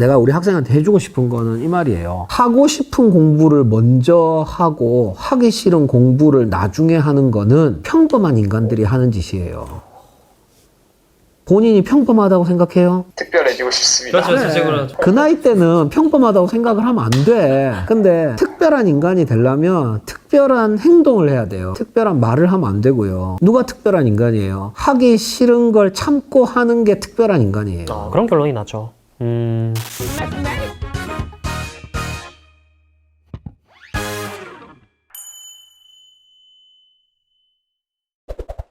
내가 우리 학생한테 해주고 싶은 거는 이 말이에요. 하고 싶은 공부를 먼저 하고 하기 싫은 공부를 나중에 하는 거는 평범한 인간들이 하는 짓이에요. 본인이 평범하다고 생각해요? 특별해지고 싶습니다. 그렇죠, 자식으로. 그 나이 때는 평범하다고 생각을 하면 안 돼. 근데 특별한 인간이 되려면 특별한 행동을 해야 돼요. 특별한 말을 하면 안 되고요. 누가 특별한 인간이에요? 하기 싫은 걸 참고 하는 게 특별한 인간이에요. 아, 그런 결론이 나죠. 음.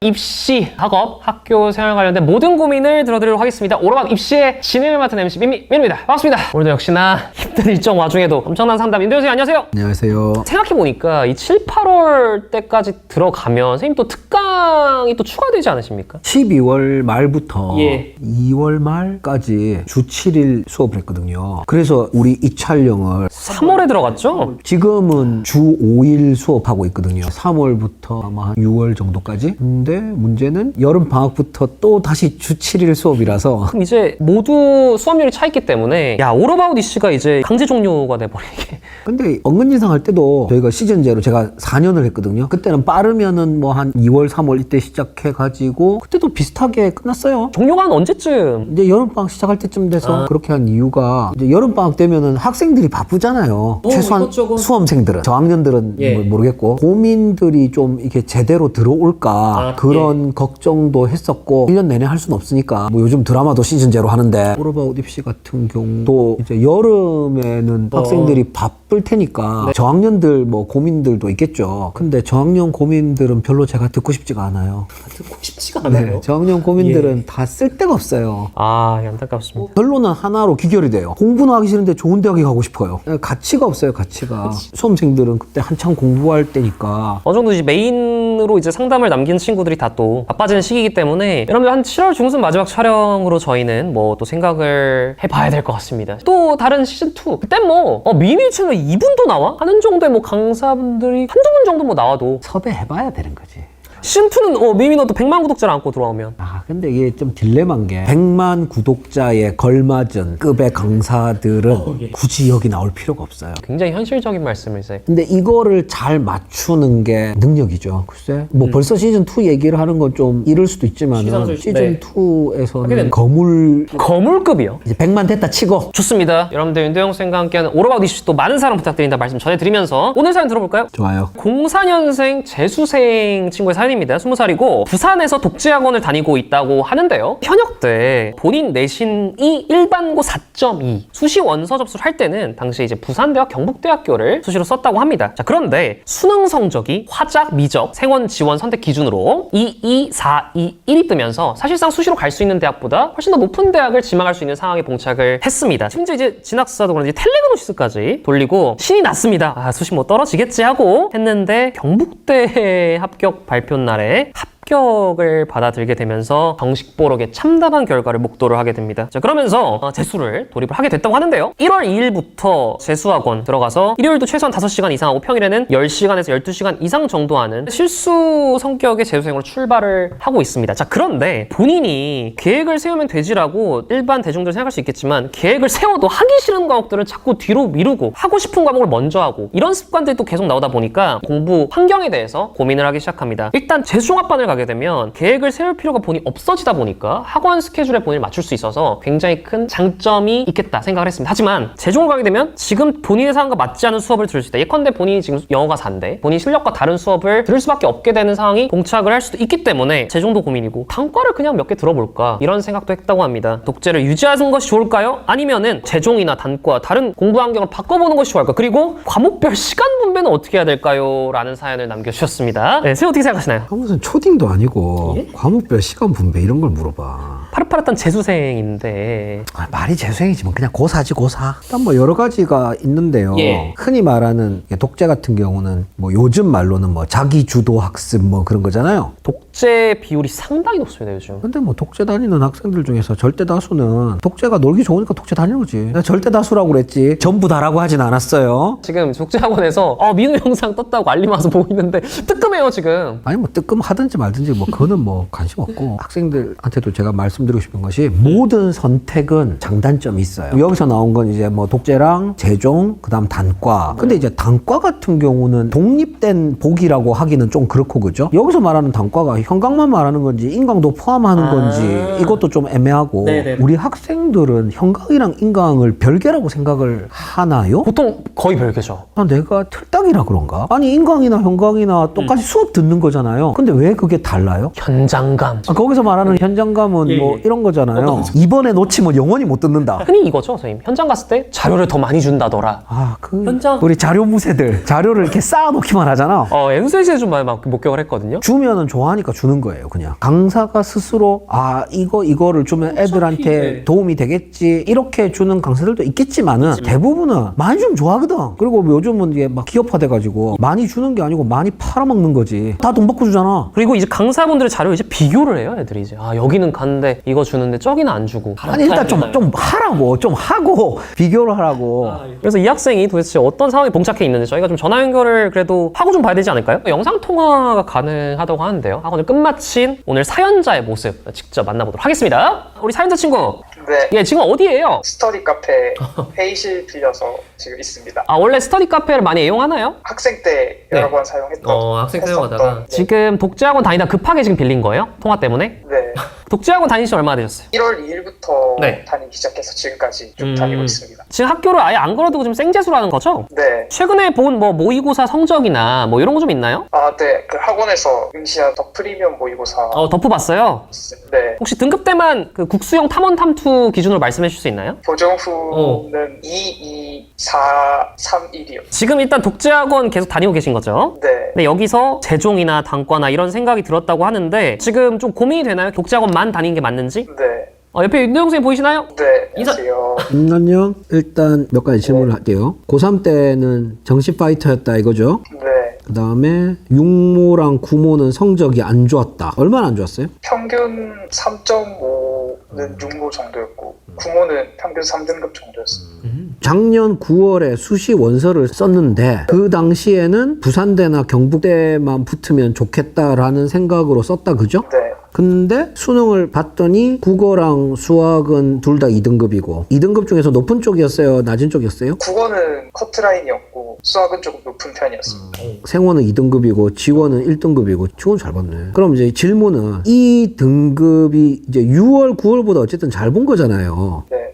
입시, 학업, 학교 생활 관련된 모든 고민을 들어드리도록 하겠습니다. 오로막 입시의 진행을 맡은 MC 민미, 민입니다. 반갑습니다. 오늘도 역시나 힘든 일정 와중에도 엄청난 상담 인도현 선생님 안녕하세요. 안녕하세요. 생각해보니까 이 7, 8월 때까지 들어가면 선생님 또 특강이 또 추가되지 않으십니까? 12월 말부터 예. 2월 말까지 주 7일 수업을 했거든요. 그래서 우리 이 촬영을 3월에 들어갔죠? 지금은 주 5일 수업하고 있거든요. 3월부터 아마 한 6월 정도까지. 근데 문제는 여름 방학부터 또 다시 주 7일 수업이라서 그럼 이제 모두 수업률이 차 있기 때문에 야 오로바웃 이슈가 이제 강제 종료가 돼버리게 근데 언근진상 할 때도 저희가 시즌제로 제가 4년을 했거든요. 그때는 빠르면은 뭐 한 2월, 3월 이때 시작해 가지고 그때도 비슷하게 끝났어요. 종료가 한 언제쯤? 이제 여름방학 시작할 때쯤 돼서 그렇게 한 이유가 이제 여름방학 되면은 학생들이 바쁘잖아요. 최소한 이것저것. 수험생들은 저학년들은 예. 뭐 모르겠고 고민들이 좀 이렇게 제대로 들어올까 아, 그런 걱정도 했었고 1년 내내 할 수는 없으니까 뭐 요즘 드라마도 시즌제로 하는데 오로바웃 입시 같은 경우도 이제 여름에는 어. 학생들이 바쁠 테니까 네. 저학년들 뭐 고민들도 있겠죠. 근데 저학년 고민들은 별로 제가 듣고 싶지가 않아요. 듣고 싶지가 네, 저학년 고민들은 예. 다 쓸데가 없어요. 아 안타깝습니다. 결론은 하나로 귀결이 돼요. 공부는 하기 싫은데 좋은 대학에 가고 싶어요. 가치가 없어요, 가치가. 수험생들은 그때 한창 공부할 때니까. 어느 정도 이제 메인으로 이제 상담을 남긴 친구들 이 다 또 바빠지는 시기이기 때문에 여러분들 한 7월 중순 마지막 촬영으로 저희는 뭐 또 생각을 해봐야 될 것 같습니다. 또 다른 시즌 2 그때 뭐 어, 미미 채널 2분도 나와 하는 정도의 뭐 강사분들이 한두 분 정도 뭐 나와도 섭외해봐야 되는 거지. 2는 어, 미미 너도 100만 구독자를 안고 들어오면 아, 근데 이게 좀 딜레마인 게 100만 구독자에 걸맞은 급의 강사들은 굳이 여기 나올 필요가 없어요. 굉장히 현실적인 말씀을 이제 근데 이거를 잘 맞추는 게 능력이죠. 글쎄, 뭐 벌써 시즌 2 얘기를 하는 건 좀 이럴 수도 있지만 시즌 네. 하게 2에서는 되는- 거물 거물급이요. 이제 100만 됐다 치고 좋습니다. 여러분들 윤도영 쌤과 함께하는 오로바웃 이슈 또 많은 사랑 부탁드린다 말씀 전해드리면서 오늘 사연 들어볼까요? 좋아요. 04년생 재수생 친구의 사연입니다. 20살이고 부산에서 독재학원을 다니고 있다고 하는데요. 현역 때 본인 내신이 일반고 4.2 수시 원서 접수를 할 때는 당시 이제 부산대학 경북대학교를 수시로 썼다고 합니다. 자 그런데 수능 성적이 화작, 미적, 생원 지원 선택 기준으로 2, 2, 4, 2, 1이 뜨면서 사실상 수시로 갈 수 있는 대학보다 훨씬 더 높은 대학을 지망할 수 있는 상황에 봉착을 했습니다. 심지어 이제 진학사도 그런지 텔레그노시스까지 돌리고 신이 났습니다. 아 수시 뭐 떨어지겠지 하고 했는데 경북대 합격 발표 날에 합 격을 받아들게 되면서 정식 보록에 참담한 결과를 목도를 하게 됩니다. 자 그러면서 어, 재수를 돌입을 하게 됐다고 하는데요. 1월 2일부터 재수학원 들어가서 일요일도 최소한 5시간 이상 하고 평일에는 10시간에서 12시간 이상 정도 하는 실수 성격의 재수생으로 출발을 하고 있습니다. 자 그런데 본인이 계획을 세우면 되지라고 일반 대중들 생각할 수 있겠지만 계획을 세워도 하기 싫은 과목들을 자꾸 뒤로 미루고 하고 싶은 과목을 먼저 하고 이런 습관들이 또 계속 나오다 보니까 공부 환경에 대해서 고민을 하기 시작합니다. 일단 재수종합반을 가게 되면 계획을 세울 필요가 본이 없어지다 보니까 학원 스케줄에 본인을 맞출 수 있어서 굉장히 큰 장점이 있겠다 생각을 했습니다. 하지만 재종을 가게 되면 지금 본인의 상황과 맞지 않은 수업을 들을 수 있다. 예컨대 본인이 지금 영어가 4인데 본인 실력과 다른 수업을 들을 수밖에 없게 되는 상황이 봉착을 할 수도 있기 때문에 재종도 고민이고 단과를 그냥 몇 개 들어볼까 이런 생각도 했다고 합니다. 독재를 유지하는 것이 좋을까요? 아니면은 재종이나 단과 다른 공부 환경을 바꿔보는 것이 좋을까? 그리고 과목별 시간 분배는 어떻게 해야 될까요? 라는 사연을 남겨주셨습니다. 네, 선생님 어떻게 생각하시나요? 아, 무슨 초딩도 아니고 과목별 시간 분배 이런 걸 물어봐. 파릇파릇한 재수생인데 아, 말이 재수생이지만 그냥 고사지 고사. 일단 뭐 여러 가지가 있는데요. 예. 흔히 말하는 독재 같은 경우는 뭐 요즘 말로는 뭐 자기 주도 학습 뭐 그런 거잖아요. 독재 비율이 상당히 높습니다 요즘. 근데 뭐 독재 다니는 학생들 중에서 절대 다수는 독재가 놀기 좋으니까 독재 다니는 거지. 내가 절대 다수라고 그랬지. 전부 다라고 하진 않았어요. 지금 독재 학원에서 어, 민우 영상 떴다고 알림 와서 보고 있는데 뜨끔해요 지금. 아니 뭐 뜨끔 하든지 말든지 뭐 그거는 뭐 관심 없고 학생들한테도 제가 말씀드리고 싶은 것이 모든 선택은 장단점이 있어요. 여기서 나온 건 이제 뭐 독재랑 재종, 그다음 단과. 근데 이제 단과 같은 경우는 독립된 복이라고 하기는 좀 그렇고 그죠? 여기서 말하는 단과가 현강만 말하는 건지 인강도 포함하는 아. 건지 이것도 좀 애매하고 네네네. 우리 학생들은 현강이랑 인강을 별개라고 생각을 하나요? 보통 거의 별개죠. 아, 내가 틀딱이라 그런가? 아니 인강이나 현강이나 똑같이 수업 듣는 거잖아요. 근데 왜 그게 달라요? 현장감. 아, 거기서 말하는 현장감은 예, 뭐 예. 이런 거잖아요. 이번에 놓치면 영원히 못 듣는다. 흔히 이거죠, 선생님. 현장 갔을 때 자료를 더 많이 준다더라. 아, 그 현장. 우리 자료 무새들 자료를 이렇게 쌓아놓기만 하잖아. 어, 연수에서 좀 많이 막 목격을 했거든요. 주면은 좋아하니까 주는 거예요, 그냥. 강사가 스스로 아 이거 이거를 주면 애들한테 네. 도움이 되겠지 이렇게 주는 강사들도 있겠지만은 대부분은 많이 주면 좋아하거든. 그리고 뭐 요즘은 이게 막 기업화돼가지고 많이 주는 게 아니고 많이 팔아먹는 거지. 다 돈 받고 주잖아. 그리고 이제 강사분들의 자료 이제 비교를 해요, 애들이 이제. 아, 여기는 갔는데 이거 주는데 저기는 안 주고. 아니 일단 좀 좀 하라고 좀 하고 비교를 하라고. 그래서 이 학생이 도대체 어떤 상황에 봉착해 있는지 저희가 좀 전화 연결을 그래도 하고 좀 봐야 되지 않을까요? 영상 통화가 가능하다고 하는데요. 학원을 끝마친 오늘 사연자의 모습 직접 만나보도록 하겠습니다. 우리 사연자 친구, 네, 예, 지금 어디예요? 스터디 카페 회의실 빌려서 지금 있습니다. 아, 원래 스터디 카페를 많이 이용하나요? 학생 때 네. 여러 번 사용했던 어, 학생 했었던, 사용하다가 네. 지금 독재학원 다니다 급하게 지금 빌린 거예요? 통화 때문에? 네. 독재학원 다니신 지 얼마나 되셨어요? 1월 2일부터 네. 다니기 시작해서 지금까지 쭉 음. 다니고 있습니다. 지금 학교를 아예 안 걸어두고 지금 생재수라는 거죠? 네. 최근에 본 뭐 모의고사 성적이나 뭐 이런 거 좀 있나요? 아, 네. 그 학원에서 응시한 더 프리미엄 모의고사. 어, 덮어 봤어요. 네. 혹시 등급대만 그 국수형 탐원 탐투 기준으로 말씀해 주실 수 있나요? 보정 어. 후는 2, 2, 4, 3, 1이요. 지금 일단 독재학원 계속 다니고 계신 거죠? 네. 근데 여기서 재종이나 단과나 이런 생각이 들었다고 하는데 지금 좀 고민이 되나요? 독재학원만 다니는 게 맞는지? 네. 어, 옆에 윤도영 선생님 보이시나요? 네. 인사- 안녕하세요. 음, 안녕. 일단 몇 가지 질문을 할게요. 고3 때는 정시 파이터였다 이거죠? 네. 그 다음에 육모랑 구모는 성적이 안 좋았다. 얼마나 안 좋았어요? 평균 3.5 는 6모 정도였고, 구모는 평균 3등급 정도였습니다. 작년 9월에 수시 원서를 썼는데 그 당시에는 부산대나 경북대만 붙으면 좋겠다라는 생각으로 썼다 그죠? 네. 근데 수능을 봤더니 국어랑 수학은 둘 다 2등급이고 2등급 중에서 높은 쪽이었어요? 낮은 쪽이었어요? 국어는 커트라인이었고 수학은 조금 높은 편이었습니다. 생원은 2등급이고 지원은 1등급이고 지원 잘 봤네. 그럼 이제 질문은 이 등급이 이제 6월, 9월보다 어쨌든 잘 본 거잖아요. 네.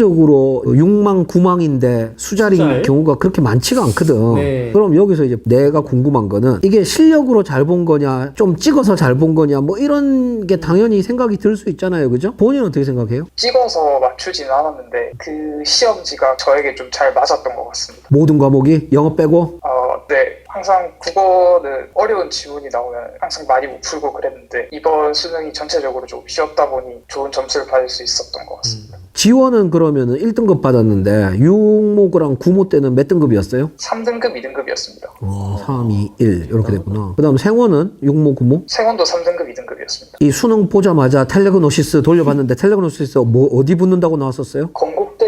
일반적으로 6망, 9망인데 수자리인 수자리? 경우가 그렇게 많지가 않거든. 네. 그럼 여기서 이제 내가 궁금한 거는 이게 실력으로 잘 본 거냐, 좀 찍어서 잘 본 거냐, 뭐 이런 게 당연히 생각이 들 수 있잖아요. 그죠? 본인은 어떻게 생각해요? 찍어서 맞추지는 않았는데 그 시험지가 저에게 좀 잘 맞았던 것 같습니다. 모든 과목이 영어 빼고 어, 네. 항상 국어는 어려운 지문이 나오면 항상 많이 못 풀고 그랬는데 이번 수능이 전체적으로 좀 쉬웠다 보니 좋은 점수를 받을 수 있었던 것 같습니다. 지원은 그러면은 1등급 받았는데 6모랑 9모 때는 몇 등급이었어요? 3등급, 2등급이었습니다. 어, 3, 2, 1 이렇게 됐구나. 그다음 생원은 6모, 9모? 생원도 3등급, 2등급이었습니다. 이 수능 보자마자 텔레그노시스 돌려봤는데 텔레그노시스 뭐 어디 붙는다고 나왔었어요? 건국대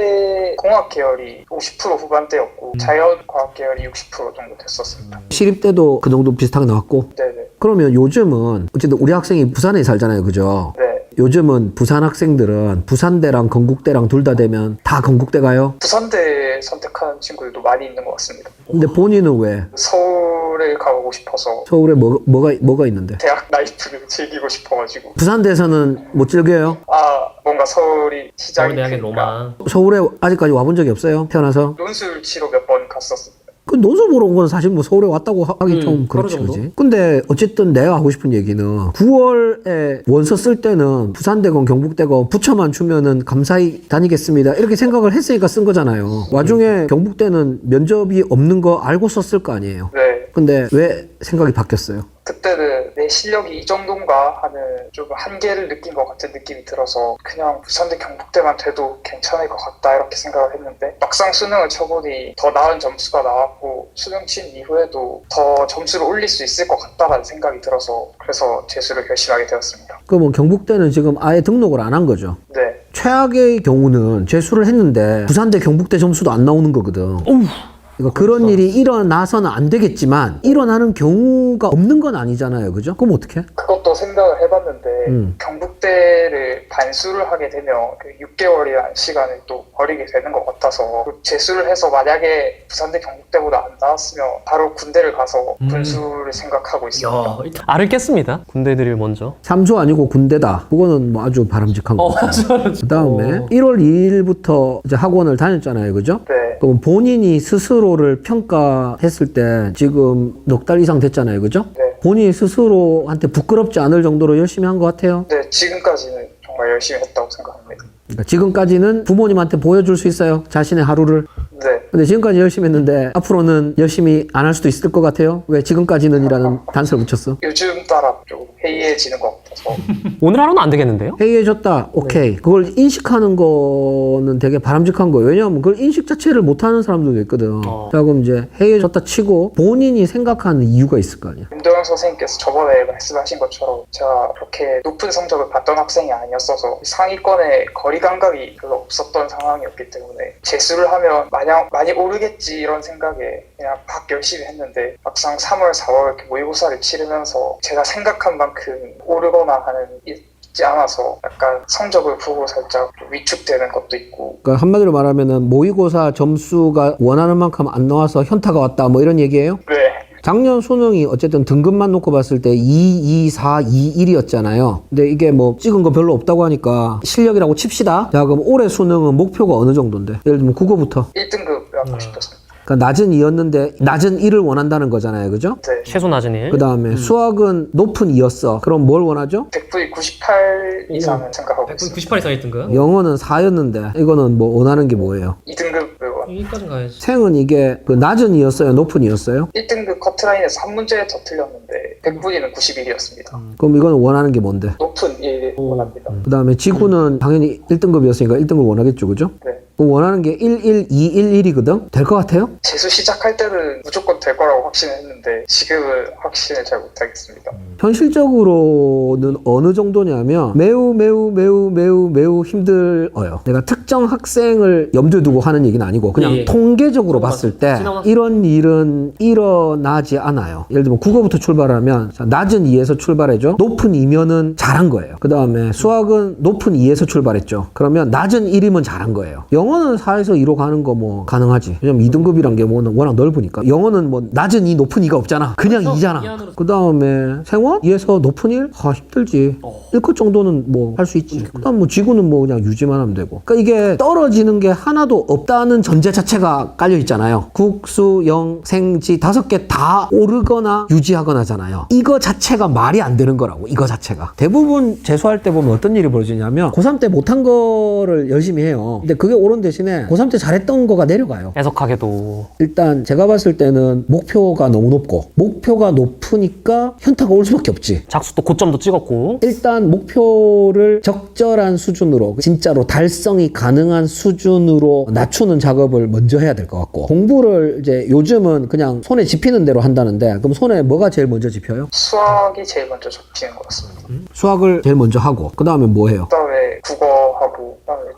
공학 계열이 50% 후반대였고 자연과학 계열이 60% 정도 됐었습니다. 시립 때도 그 정도 비슷하게 나왔고 네네. 그러면 요즘은 어쨌든 우리 학생이 부산에 살잖아요, 그죠? 네. 요즘은 부산 학생들은 부산대랑 건국대랑 둘 다 되면 다 건국대 가요? 부산대 선택하는 친구들도 많이 있는 것 같습니다. 근데 본인은 왜 서울에 가보고 싶어서 서울에 뭐, 뭐가 뭐가 있는데? 대학 라이프를 즐기고 싶어가지고 부산대에서는 못 즐겨요? 아 뭔가 서울이 시장이 크니까 서울에 아직까지 와본 적이 없어요? 태어나서? 논술 치러 몇 번 갔었습니다. 그 논술 보러 온 건 사실 뭐 서울에 왔다고 하- 하기 음, 좀 그렇지? 그지? 근데 어쨌든 내가 하고 싶은 얘기는 9월에 원서 쓸 때는 부산대건 경북대건 부처만 주면은 감사히 다니겠습니다. 이렇게 생각을 했으니까 쓴 거잖아요. 와중에 경북대는 면접이 없는 거 알고 썼을 거 아니에요. 네. 근데 왜 생각이 바뀌었어요? 그때는 내 실력이 이 정도인가 하는 좀 한계를 느낀 것 같은 느낌이 들어서 그냥 부산대 경북대만 돼도 괜찮을 것 같다 이렇게 생각을 했는데 막상 수능을 쳐보니 더 나은 점수가 나왔고 수능 친 이후에도 더 점수를 올릴 수 있을 것 같다라는 생각이 들어서 그래서 재수를 결심하게 되었습니다. 그러면 경북대는 지금 아예 등록을 안 한 거죠. 네. 최악의 경우는 재수를 했는데 부산대 경북대 점수도 안 나오는 거거든. 어 우, 이거 그런 일이 일어나서는 안 되겠지만 일어나는 경우가 없는 건 아니잖아요. 그죠? 그럼 어떻게? 그것도 생각을 해봤는데 음. 경북대를 반수를 하게 되면 그 6개월이라는 시간을 또 버리게 되는 것 같아서 그 재수를 해서 만약에 부산대 경북대보다 안 나왔으면 바로 군대를 가서 음. 군수를 생각하고 있습니다. 일단 알을 깼습니다. 군대들을 먼저. 삼수 아니고 군대다. 그거는 뭐 아주 바람직한 거. 어, 맞아. 그 다음에 어. 1월 2일부터 이제 학원을 다녔잖아요. 그죠? 네, 그럼 본인이 스스로를 평가했을 때 지금 넉 달 이상 됐잖아요. 그죠? 네. 본인이 스스로한테 부끄럽지 않을 정도로 열심히 한 것 같아요. 네, 지금까지는 정말 열심히 했다고 생각합니다. 그러니까 지금까지는 부모님한테 보여줄 수 있어요. 자신의 하루를. 네, 근데 지금까지 열심히 했는데 앞으로는 열심히 안 할 수도 있을 것 같아요. 왜 지금까지는이라는 단서를 붙였어? 요즘 따라 좀 해이해지는 것 같 아서 오늘 하루는 안 되겠는데요? 해이해졌다. 오케이. 그걸 인식하는 거는 되게 바람직한 거예요. 왜냐하면 그걸 인식 자체를 못하는 사람들도 있거든. 어. 자, 그럼 이제 해이해졌다 치고 본인이 생각하는 이유가 있을 거 아니야. 윤도영 선생님께서 저번에 말씀하신 것처럼 제가 그렇게 높은 성적을 받던 학생이 아니었어서 상위권에 거리 감각이 별로 없었던 상황이었기 때문에 재수를 하면 마냥 많이 오르겠지 이런 생각에 그냥 막 열심히 했는데 막상 3월, 4월 이렇게 모의고사를 치르면서 제가 생각한 만큼 오르거 나 하는 일 있지 않아서 약간 성적을 보고 살짝 좀 위축되는 것도 있고 그러니까 한마디로 말하면은 모의고사 점수가 원하는 만큼 안 나와서 현타가 왔다. 뭐 이런 얘기예요? 네, 작년 수능이 어쨌든 등급만 놓고 봤을 때 2, 2, 4, 2, 1이었잖아요. 근데 이게 뭐 찍은 거 별로 없다고 하니까 실력이라고 칩시다. 자, 그럼 올해 수능은 목표가 어느 정도인데? 예를 들면 국어부터. 1등급 하고 싶었습니다. 그러니까 낮은 2였는데 낮은 1을 원한다는 거잖아요. 그죠? 네. 최소 낮은 일. 그 다음에 수학은 높은 2였어. 그럼 뭘 원하죠? 100분이 98 이상은 생각하고 있습니다. 98 이상 1등급? 영어는 4였는데 이거는 뭐 원하는 게 뭐예요? 2등급을 원. 여기까지 가야지. 생은 이게 그 낮은 2였어요? 높은 2였어요? 1등급 커트라인에서 한 문제 더 틀렸는데 100분위는 91이었습니다. 그럼 이거는 원하는 게 뭔데? 높은 1 원합니다. 그 다음에 지구는 당연히 1등급이었으니까 1등급 원하겠죠. 그죠? 네. 그럼 원하는 게 1, 1, 2, 1, 1이거든? 될 것 같아요? 재수 시작할 때는 무조건 될 거라고 확신을 했는데 지금은 확신을 잘 못하겠습니다. 현실적으로는 어느 정도냐면 매우 매우 매우 매우 매우 힘들어요. 내가 특정 학생을 염두에 두고 하는 얘기는 아니고 그냥 예, 예. 통계적으로 맞- 봤을 때 이런 일은 일어나지 않아요. 예를 들면 국어부터 출발하면 자, 낮은 2에서 출발해줘. 높은 2면은 잘한 거예요. 그 다음에 수학은 높은 2에서 출발했죠. 그러면 낮은 1이면 잘한 거예요. 영어 는 4에서 2로 가는 거 뭐 가능하지. 왜냐면 2등급이란 게 뭐 워낙 넓으니까. 영어는 뭐 낮은 2, 높은 2가 없잖아. 그냥 그렇죠. 2잖아. 이 안으로- 그 다음에 생원? 2에서 높은 1? 아, 힘들지. 어. 1컷 정도는 뭐 할 수 있지. 그 다음 뭐 지구는 뭐 그냥 유지만 하면 되고. 그러니까 이게 떨어지는 게 하나도 없다는 전제 자체가 깔려 있잖아요. 국수, 영, 생지 다섯 개 다 오르거나 유지하거나잖아요. 이거 자체가 말이 안 되는 거라고. 이거 자체가. 대부분 재수할 때 보면 어떤 일이 벌어지냐면 고3 때 못한 거를 열심히 해요. 근데 그게 오른 대신에 고3 때 잘했던 거가 내려가요. 애석하게도. 일단 제가 봤을 때는 목표가 너무 높고 목표가 높으니까 현타가 올 수밖에 없지. 작수 또 고점도 찍었고. 일단 목표를 적절한 수준으로 진짜로 달성이 가능한 수준으로 낮추는 작업을 먼저 해야 될 것 같고 공부를 이제 요즘은 그냥 손에 집히는 대로 한다는데 그럼 손에 뭐가 제일 먼저 집혀요? 수학이 제일 먼저 접히는 것 같습니다. 수학을 제일 먼저 하고 그 다음에 뭐 해요? 그다음에 그다음에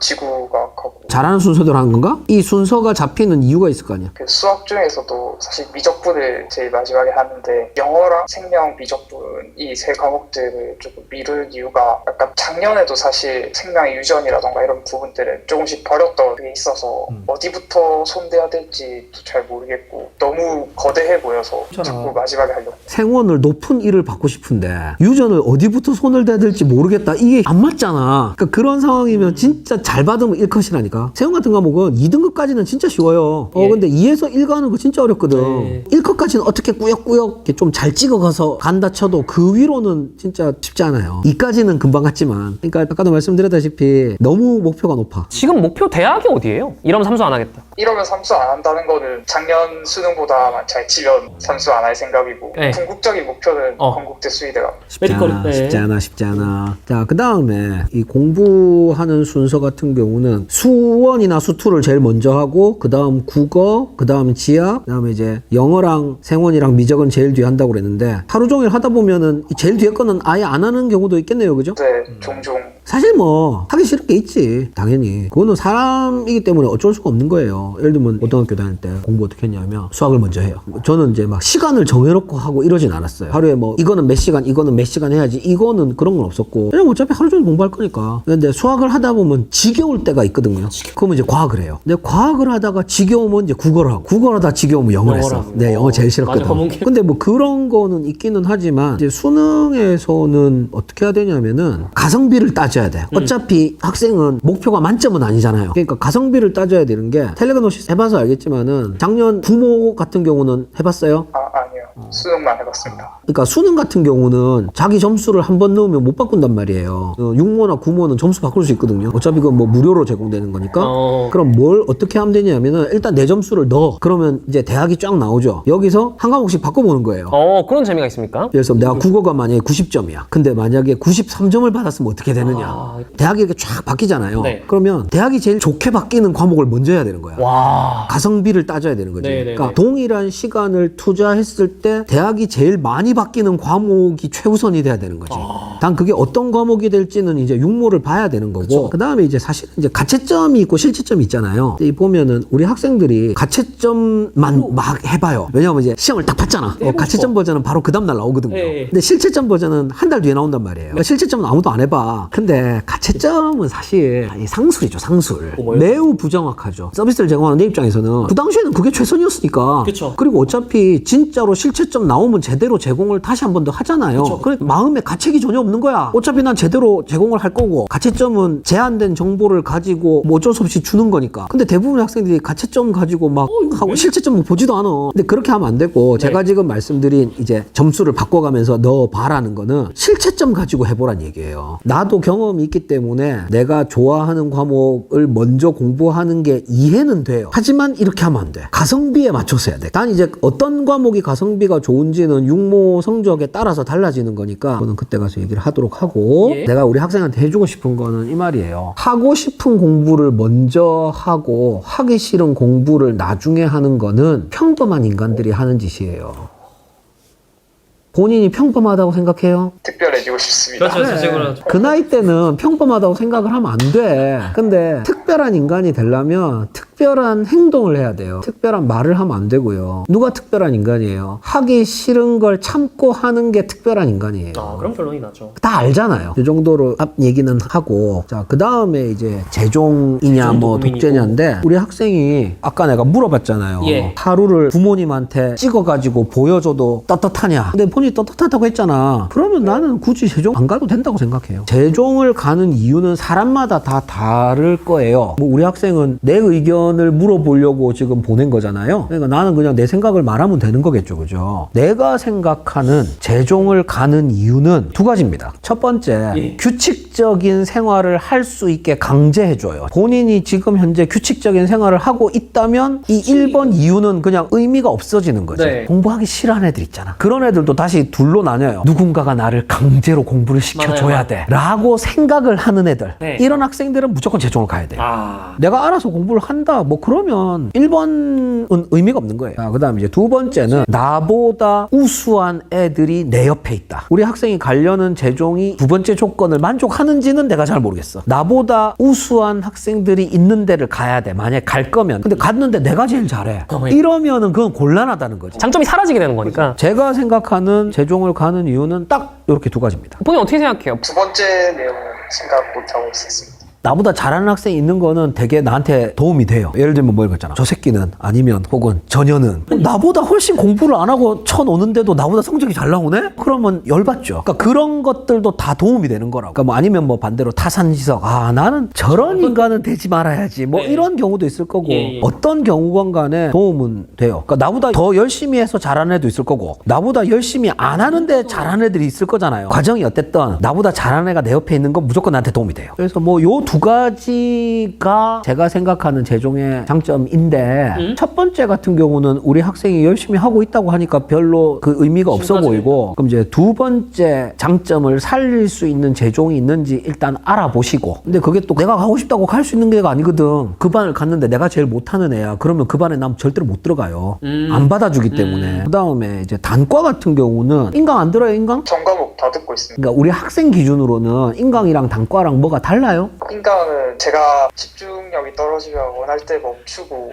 지구과학하고 잘하는 순서대로 하는 건가? 이 순서가 잡히는 이유가 있을 거 아니야? 그 수학 중에서도 사실 미적분을 제일 마지막에 하는데 영어랑 생명, 미적분 이 세 과목들을 조금 미룬 이유가 약간 작년에도 사실 생명의 유전이라던가 이런 부분들을 조금씩 버렸던 게 있어서 어디부터 손대야 될지도 잘 모르겠고 너무 거대해 보여서 자꾸 마지막에 하려고. 생원을 높은 일을 받고 싶은데 유전을 어디부터 손을 대야 될지 모르겠다. 이게 안 맞잖아. 그러니까 그런 상황이면 진짜 잘 받으면 1컷이라니까 세원 같은 과목은 2등급까지는 진짜 쉬워요 어 예. 근데 2에서 1 가는 거 진짜 어렵거든 네. 1컷까지는 어떻게 꾸역꾸역 좀 잘 찍어가서 간다 쳐도 그 위로는 진짜 쉽지 않아요 2까지는 금방 갔지만 그러니까 아까도 말씀드렸다시피 너무 목표가 높아 지금 목표 대학이 어디예요? 이러면 삼수 안 하겠다. 이러면 삼수 안 한다는 거는 작년 수능보다만 잘 치면 삼수 안 할 생각이고 네. 궁극적인 목표는 어. 건국대 수의대가 쉽지 메디컬, 않아, 네. 쉽지 않아, 쉽지 않아. 자, 그 다음에 이 공부하는 순서가 같은 경우는 수원이나 수투를 제일 먼저 하고 그 다음 국어, 그 다음 지학, 그 다음에 이제 영어랑 생원이랑 미적은 제일 뒤에 한다고 그랬는데 하루 종일 하다 보면은 이 제일 뒤에 거는 아예 안 하는 경우도 있겠네요, 그죠? 네, 종종. 사실 뭐 하기 싫은 게 있지 당연히. 그거는 사람이기 때문에 어쩔 수가 없는 거예요. 예를 들면 고등학교 다닐 때 공부 어떻게 했냐면 수학을 먼저 해요. 저는 이제 막 시간을 정해놓고 하고 이러진 않았어요. 하루에 뭐 이거는 몇 시간 이거는 몇 시간 해야지. 이거는 그런 건 없었고. 그냥 어차피 하루 종일 공부할 거니까. 근데 수학을 하다 보면 지겨울 때가 있거든요 그러면 이제 과학을 해요 근데 과학을 하다가 지겨우면 이제 국어를 하고 국어를 하다 지겨우면 영어를 영어를 했어 하고. 네 영어 제일 싫었거든 맞아, 검은 길. 근데 뭐 그런 거는 있기는 하지만 이제 수능에서는 어떻게 해야 되냐면은 가성비를 따져야 돼. 음. 어차피 학생은 목표가 만점은 아니잖아요. 그러니까 가성비를 따져야 되는 게 텔레그노시스 해봐서 알겠지만은 작년 부모 같은 경우는 해봤어요. 아 아니요 수능만 해봤습니다. 그러니까 수능 같은 경우는 자기 점수를 한 번 넣으면 못 바꾼단 말이에요. 어, 육모나 구모는 점수 바꿀 수 있거든요. 어차피 그건 뭐 무료로 제공되는 거니까. 어. 그럼 뭘 어떻게 하면 되냐면은 일단 내 점수를 넣어. 그러면 이제 대학이 쫙 나오죠. 여기서 한 과목씩 바꿔보는 거예요. 어, 그런 재미가 있습니까? 그래서 내가 국어가 만약에 90점이야. 근데 만약에 93점을 받았으면 어떻게 되느냐. 아. 대학이 이렇게 쫙 바뀌잖아요. 네. 그러면 대학이 제일 좋게 바뀌는 과목을 먼저 해야 되는 거야. 와. 가성비를 따져야 되는 거지. 네네네. 그러니까 동일한 시간을 투자했을 때 대학이 제일 많이 바뀌는 과목이 최우선이 돼야 되는 거지. 아. 단 그게 어떤 과목이 될지는 이제 육모를 봐야 되는 거고. 그 다음에 이제 사실 이제 가채점이 있고 실채점이 있잖아요. 이 보면은 우리 학생들이 가채점만 막 해봐요. 왜냐하면 이제 시험을 딱 봤잖아. 어, 가채점 버전은 바로 그 다음 날 나오거든요. 네. 근데 실채점 버전은 한 달 뒤에 나온단 말이에요. 그러니까 실채점은 아무도 안 해봐. 근데 가채점은 사실 이 상술이죠, 상술. 어, 뭐예요? 매우 부정확하죠. 서비스를 제공하는 내 입장에서는 그 당시에는 그게 최선이었으니까. 그쵸. 리고 어차피 진짜로 실 체점 나오면 제대로 제공을 다시 한 번 더 하잖아요. 그쵸. 그래 마음에 가책이 전혀 없는 거야. 어차피 난 제대로 제공을 할 거고 가채점은 제한된 정보를 가지고 뭐 어쩔 수 없이 주는 거니까. 근데 대부분의 학생들이 가채점 가지고 막 하고 실체점 뭐 보지도 않아. 근데 그렇게 하면 안 되고 제가 네. 지금 말씀드린 이제 점수를 바꿔가면서 넣어 봐라는 거는 실체점 가지고 해보란 얘기예요. 나도 경험이 있기 때문에 내가 좋아하는 과목을 먼저 공부하는 게 이해는 돼요. 하지만 이렇게 하면 안 돼. 가성비에 맞춰서 해야 돼. 단 이제 어떤 과목이 가성비 가 좋은지는 육모 성적에 따라서 달라지는 거니까 그거는 그때 가서 얘기를 하도록 하고 예. 내가 우리 학생한테 해주고 싶은 거는 이 말이에요. 하고 싶은 공부를 먼저 하고 하기 싫은 공부를 나중에 하는 거는 평범한 인간들이 하는 짓이에요. 본인이 평범하다고 생각해요? 특별해지고 싶습니다. 그렇죠, 그렇죠. 그 나이 때는 평범하다고 생각을 하면 안 돼. 근데 특별한 인간이 되려면 특 별한 행동을 해야 돼요. 특별한 말을 하면 안 되고요. 누가 특별한 인간이에요? 하기 싫은 걸 참고 하는 게 특별한 인간이에요. 아, 그럼 결론이 나죠. 다 알잖아요. 이 정도로 앞 얘기는 하고 자 그 다음에 이제 재종이냐 재종 뭐. 독재냐인데 우리 학생이 아까 내가 물어봤잖아요. 예. 하루를 부모님한테 찍어 가지고 보여줘도 떳떳하냐? 근데 본인이 떳떳하다고 했잖아. 그러면 나는 굳이 재종 안 가도 된다고 생각해요. 재종을 가는 이유는 사람마다 다 다를 거예요. 뭐 우리 학생은 내 의견 을 물어보려고 지금 보낸 거잖아요. 그러니까 나는 그냥 내 생각을 말하면 되는 거겠죠, 그죠? 내가 생각하는 재종을 가는 이유는 두 가지입니다. 첫 번째, 예. 규칙적인 생활을 할 수 있게 강제해줘요. 본인이 지금 현재 규칙적인 생활을 하고 있다면 이 1번 이유는 그냥 의미가 없어지는 거지. 네. 공부하기 싫어하는 애들 있잖아. 그런 애들도 다시 둘로 나뉘어요. 누군가가 나를 강제로 공부를 시켜줘야 맞아요. 돼. 라고 생각을 하는 애들. 네. 이런 학생들은 무조건 재종을 가야 돼. 아. 내가 알아서 공부를 한다. 뭐 그러면 1번은 의미가 없는 거예요. 자, 그다음에 이제 두 번째는 나보다 우수한 애들이 내 옆에 있다. 우리 학생이 가려는 재종이 두 번째 조건을 만족하는지는 내가 잘 모르겠어. 나보다 우수한 학생들이 있는 데를 가야 돼. 만약 갈 거면. 근데 갔는데 내가 제일 잘해. 어, 예. 이러면은 그건 곤란하다는 거지. 장점이 사라지게 되는 거니까. 제가 생각하는 재종을 가는 이유는 딱 이렇게 두 가지입니다. 본인 어떻게 생각해요? 두 번째 내용은 생각 못하고 있었습니다. 나보다 잘하는 학생이 있는 거는 되게 나한테 도움이 돼요. 예를 들면 뭐 이거잖아. 저 새끼는 아니면 혹은 전혀는 나보다 훨씬 공부를 안 하고 쳐노는데도 나보다 성적이 잘 나오네? 그러면 열받죠. 그러니까 그런 것들도 다 도움이 되는 거라고. 그러니까 뭐 아니면 뭐 반대로 타산지석. 아, 나는 저런 인간은 되지 말아야지. 뭐 네. 이런 경우도 있을 거고 예, 예. 어떤 경우건 간에 도움은 돼요. 그러니까 나보다 더 열심히 해서 잘하는 애도 있을 거고 나보다 열심히 안 하는데 잘하는 애들이 있을 거잖아요. 과정이 어땠든 나보다 잘하는 애가 내 옆에 있는 건 무조건 나한테 도움이 돼요. 그래서 뭐요두 가지가 제가 생각하는 재종의 장점인데 첫 번째 같은 경우는 우리 학생이 열심히 하고 있다고 하니까 별로 그 의미가 없어 보이고 그럼 이제 두 번째 장점을 살릴 수 있는 재종이 있는지 일단 알아보시고 근데 그게 또 내가 가고 싶다고 갈 수 있는 게가 아니거든. 그 반을 갔는데 내가 제일 못하는 애야. 그러면 그 반에 난 절대로 못 들어가요. 안 받아주기 때문에. 그 다음에 이제 단과 같은 경우는 인강 안 들어요 인강? 전 과목 다 듣고 있습니다. 그러니까 우리 학생 기준으로는 인강이랑 단과랑 뭐가 달라요? 인 강은 제가 집중력이 떨어지면 원할 때 멈추고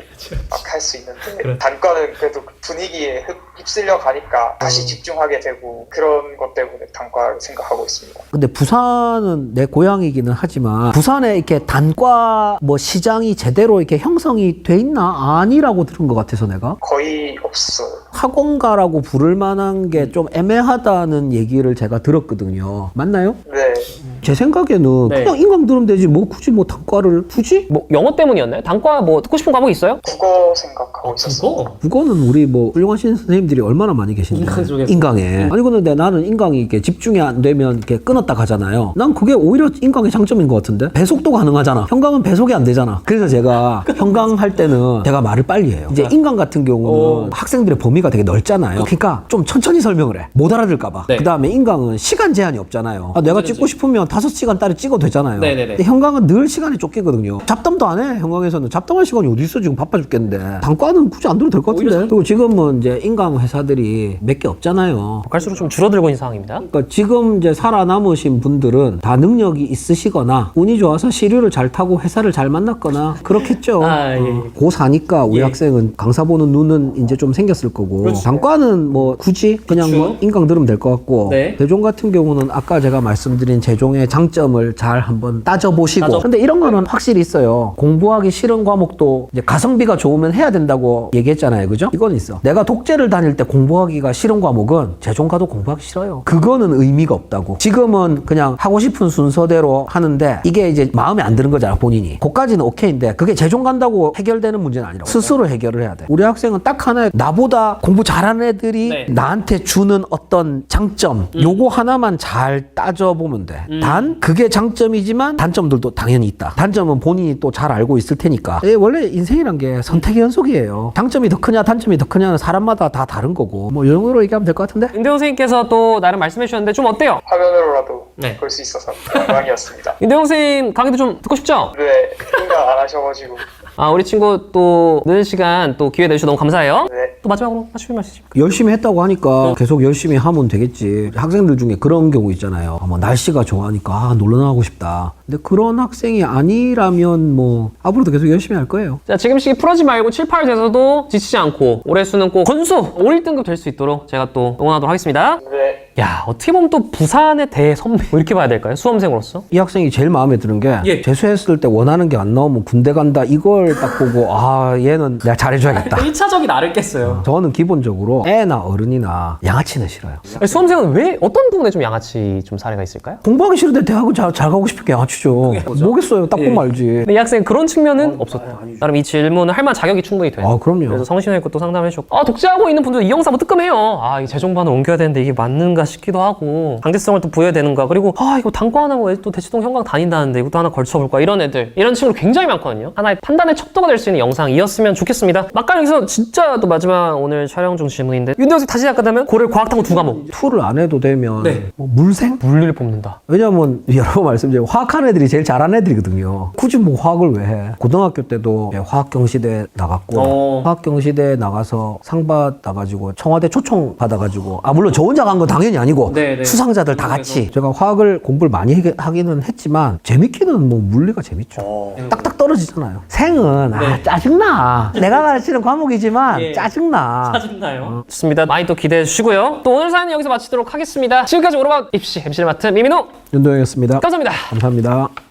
막 할 수 있는데 단과는 그래도 그 분위기에 흡, 휩쓸려 가니까 다시 집중하게 되고 그런 것 때문에 단과를 생각하고 있습니다. 근데 부산은 내 고향이기는 하지만 부산에 이렇게 단과 뭐 시장이 제대로 이렇게 형성이 돼 있나 아니라고 들은 것 같아서 내가 거의 없어요. 학원가라고 부를 만한 게 좀 애매하다는 얘기를 제가 들었거든요. 맞나요? 네. 제 생각에는 네. 그냥 인강 들으면 되지 뭐 굳이 뭐 단과를 굳이? 뭐 영어 때문이었나요? 단과 뭐 듣고 싶은 과목 있어요? 국어 생각하고 있었어요. 국어는 우리 뭐 훌륭하신 선생님들이 얼마나 많이 계신데 인강 쪽에서. 인강에 아니 근데 나는 인강이 이렇게 집중이 안 되면 이렇게 끊었다 가잖아요 난 그게 오히려 인강의 장점인 것 같은데 배속도 가능하잖아 현강은 배속이 안 되잖아 그래서 제가 현강 할 때는 제가 말을 빨리 해요 이제 인강 같은 경우는 어. 학생들의 범위가 되게 넓잖아요 그러니까 좀 천천히 설명을 해 못 알아들까봐 네. 그 다음에 인강은 시간 제한이 없잖아요 아, 내가 찍고 싶으면 다섯 시간 딸에 찍어도 되잖아요 네네네. 근데 현강 은 늘 시간이 쫓기거든요 잡담도 안해 현강에서는 잡담할 시간이 어디 있어 지금 바빠 죽겠는데 단과는 굳이 안 들어도 될 것 같은데 그리고 지금은 이제 인강 회사들이 몇 개 없잖아요 갈수록 좀 줄어들고 있는 상황입니다. 그러니까 지금 이제 살아남으신 분들은 다 능력이 있으시거나 운이 좋아서 시류를 잘 타고 회사를 잘 만났거나 그렇겠죠. 아, 예. 어. 고4니까 우리 예. 학생은 강사 보는 눈은 이제 좀 생겼을 거고 그렇죠. 단과는 뭐 굳이 그냥. 뭐 인강 들으면 될 것 같고 네. 대종 같은 경우는 아까 제가 말씀드린 재종의 장점을 잘 한번 따져보시 고 따져- 근데 이런 거는 확실히 있어요. 공부하기 싫은 과목도 이제 가성비가 좋으면 해야 된다고 얘기했잖아요. 그죠? 이건 있어. 내가 독재를 다닐 때 공부하기가 싫은 과목은 재종 가도 공부하기 싫어요. 그거는 의미가 없다고. 지금은 그냥 하고 싶은 순서대로 하는데 이게 이제 마음에 안 드는 거잖아, 본인이. 그까지는 오케이인데 그게 재종 간다고 해결되는 문제는 아니라고. 스스로 해결을 해야 돼. 우리 학생은 딱 하나 나보다 공부 잘하는 애들이 네. 나한테 주는 어떤 장점 요거 하나만 잘 따져보면 돼. 단 그게 장점이지만 단점들도 당연히 있다. 단점은 본인이 또 잘 알고 있을 테니까. 예, 원래 인생이란 게 선택의 연속이에요. 장점이 더 크냐 단점이 더 크냐는 사람마다 다 다른 거고 뭐 이런 거로 얘기하면 될 것 같은데. 윤대호 선생님께서 또 나름 말씀해 주셨는데 좀 어때요? 화면으로라도 네. 볼 수 있어서 영광이었습니다. 윤대호 선생님 강의도 좀 듣고 싶죠? 네, 생각 안 하셔가지고 아 우리 친구 또 늦은 시간 또 기회 내주셔서 너무 감사해요. 네. 또 마지막으로 하실 말씀. 열심히 했다고 하니까 계속 열심히 하면 되겠지. 학생들 중에 그런 경우 있잖아요. 아, 뭐 날씨가 좋아하니까 아, 놀러 나가고 싶다. 근데 그런 학생이 아니라면 뭐 앞으로도 계속 열심히 할 거예요. 자 지금 시기 풀어지 말고 7, 8 돼서도 지치지 않고 올해 수능 꼭 건수 5, 1등급 될 수 있도록 제가 또 응원하도록 하겠습니다. 네. 야 어떻게 보면 또 부산의 대선배 뭐 이렇게 봐야 될까요? 수험생으로서. 이 학생이 제일 마음에 드는 게 예. 재수했을 때 원하는 게 안 나오면 군대 간다 이걸 딱 보고 아 얘는 내가 잘해줘야겠다. 1차적이 나를 깼어요. 저는 기본적으로 애나 어른이나 양아치는 싫어요. 수험생은 왜 어떤 부분에 좀 양아치 좀 사례가 있을까요? 공부하기 싫은데 대학은 잘, 잘 가고 싶은 게 양아치죠. 뭐겠어요. 딱 보면 알지. 근데 이 학생 그런 측면은 없었다. 나름 이 질문을 할 만한 자격이 충분히 돼요. 아, 그럼요. 그래서 성신여고 또 상담해 주셨고 아 독재하고 있는 분들 이 영상 뭐 뜨끔해요. 아이 재종반을 옮겨야 되는데 이게 맞는가 싶기도 하고 강제성을 또 부여해야 되는가 그리고 아 이거 단과 안 하고 왜또 대치동 현강 다닌다는데 이것도 하나 걸쳐볼까 이런 애들 이런 친구들 굉장히 많거든요. 하나의 판단의 척도가 될 수 있는 영상이었으면 좋겠습니다. 막간 여기서 진짜 또 마지막 오늘 촬영 중 질문인데 윤대호 씨 다시 시작하다면 고를 과학탐구 두 과목 투를 안 해도 되면 네. 뭐 물생? 물리를 뽑는다. 왜냐면 여러 번 말씀드린 화학하는 애들이 제일 잘하는 애들이거든요. 굳이 뭐 화학을 왜 해? 고등학교 때도 화학 경시대 나갔고 어. 화학 경시대 나가서 상 받아가지고 청와대 초청 받아가지고 아 물론 저 혼자 간 건 당연히 아니고 네, 네. 수상자들 다 같이 제가 화학을 공부를 많이 하기- 하기는 했지만 재밌기는 뭐 물리가 재밌죠. 딱딱 떨어지잖아요. 생은 아 네. 짜증나. 내가 가르치는 과목이지만 예. 짜증나. 짜증나요? 좋습니다. 많이 또 기대해 주시고요. 또 오늘 사연은 여기서 마치도록 하겠습니다. 지금까지 오르막 입시 MC를 맡은 미민호 윤도영이었습니다. 감사합니다. 감사합니다.